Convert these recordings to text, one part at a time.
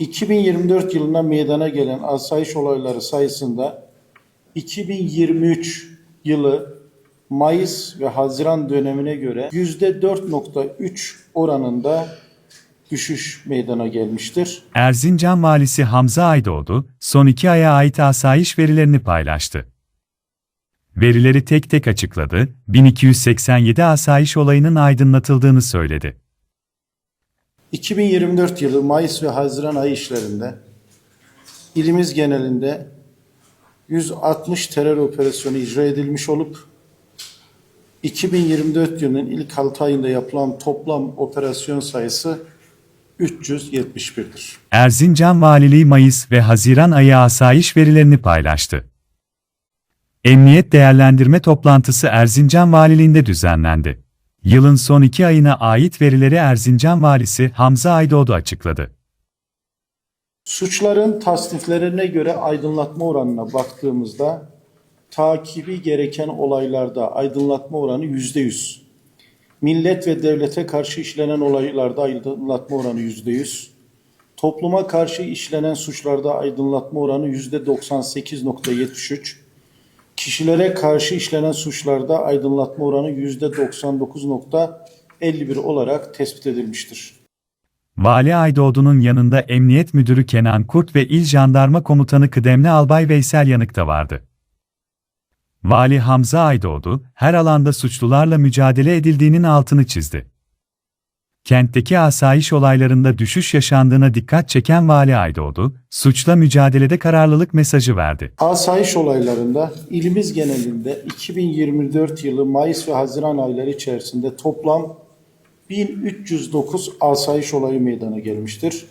2024 yılında meydana gelen asayiş olayları sayısında 2023 yılı Mayıs ve Haziran dönemine göre %4.3 oranında düşüş meydana gelmiştir. Erzincan Valisi Hamza Aydoğdu, son iki aya ait asayiş verilerini paylaştı. Verileri tek tek açıkladı, 1287 asayiş olayının aydınlatıldığını söyledi. 2024 yılı Mayıs ve Haziran ayı işlerinde ilimiz genelinde 160 terör operasyonu icra edilmiş olup 2024 yılının ilk 6 ayında yapılan toplam operasyon sayısı 371'dir. Erzincan Valiliği Mayıs ve Haziran ayı asayiş verilerini paylaştı. Emniyet değerlendirme toplantısı Erzincan Valiliğinde düzenlendi. Yılın son iki ayına ait verileri Erzincan Valisi Hamza Aydoğdu açıkladı. Suçların tasniflerine göre aydınlatma oranına baktığımızda takibi gereken olaylarda aydınlatma oranı yüzde yüz. Millet ve devlete karşı işlenen olaylarda aydınlatma oranı yüzde yüz. Topluma karşı işlenen suçlarda aydınlatma oranı yüzde 98.73. Kişilere karşı işlenen suçlarda aydınlatma oranı yüzde 99.51 olarak tespit edilmiştir. Vali Aydoğdu'nun yanında Emniyet Müdürü Kenan Kurt ve İl Jandarma Komutanı Kıdemli Albay Veysel Yanık da vardı. Vali Hamza Aydoğdu, her alanda suçlularla mücadele edildiğinin altını çizdi. Kentteki asayiş olaylarında düşüş yaşandığına dikkat çeken Vali Aydoğdu, suçla mücadelede kararlılık mesajı verdi. Asayiş olaylarında ilimiz genelinde 2024 yılı Mayıs ve Haziran ayları içerisinde toplam 1309 asayiş olayı meydana gelmiştir.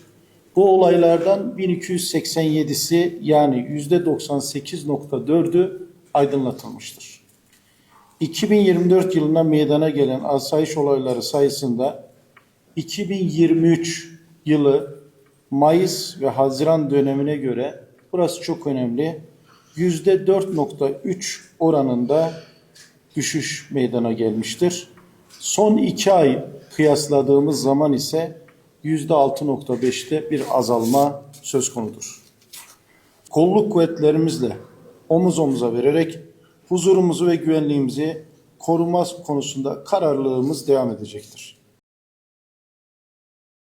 Bu olaylardan 1287'si yani %98.4'ü aydınlatılmıştır. 2024 yılında meydana gelen asayiş olayları sayısında 2023 yılı Mayıs ve Haziran dönemine göre burası çok önemli. %4.3 oranında düşüş meydana gelmiştir. Son iki ay kıyasladığımız zaman ise %6.5'te bir azalma söz konudur. Kolluk kuvvetlerimizle omuz omuza vererek huzurumuzu ve güvenliğimizi koruma konusunda kararlılığımız devam edecektir.